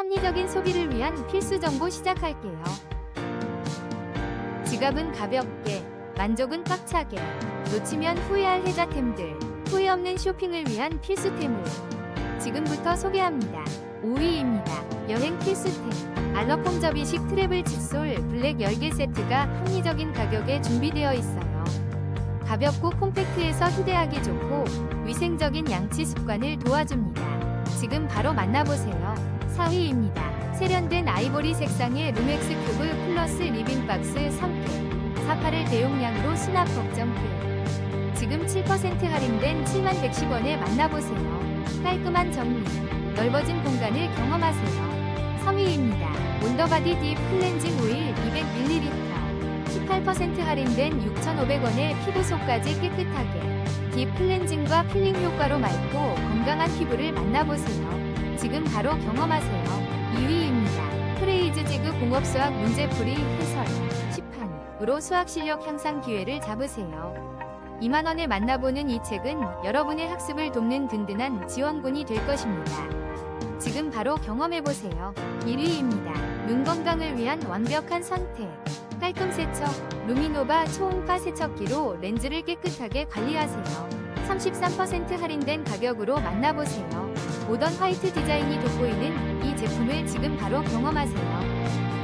합리적인 소비를 위한 필수 정보 시작할게요. 지갑은 가볍게, 만족은 꽉차게, 놓치면 후회할 혜자템들, 후회 없는 쇼핑을 위한 필수템을 지금부터 소개합니다. 5위입니다. 여행 필수템. 알러폼 접이식 트래블 칫솔 블랙 10개 세트가 합리적인 가격에 준비되어 있어요. 가볍고 콤팩트해서 휴대하기 좋고 위생적인 양치 습관을 도와줍니다. 지금 바로 만나보세요. 4위입니다. 세련된 아이보리 색상의 루맥스 큐브 플러스 리빙 박스 3팩. 사파를 대용량으로 수납 걱정 끝. 지금 7% 할인된 7110원에 만나보세요. 깔끔한 정리, 넓어진 공간을 경험하세요. 3위입니다. 온더바디 딥 클렌징 오일 200ml. 18% 할인된 6,500원에 피부 속까지 깨끗하게 딥 클렌징과 필링 효과로 맑고 건강한 피부를 만나보세요. 지금 바로 경험하세요. 2위입니다. 프레이즈 지그 공업 수학 문제풀이 해설 시판으로 수학 실력 향상 기회를 잡으세요. 2만원에 만나보는 이 책은 여러분의 학습을 돕는 든든한 지원군이 될 것입니다. 지금 바로 경험해보세요. 1위입니다. 눈 건강을 위한 완벽한 선택. 깔끔 세척, 루미노바 초음파 세척기로 렌즈를 깨끗하게 관리하세요. 33% 할인된 가격으로 만나보세요. 모던 화이트 디자인이 돋보이는 이 제품을 지금 바로 경험하세요.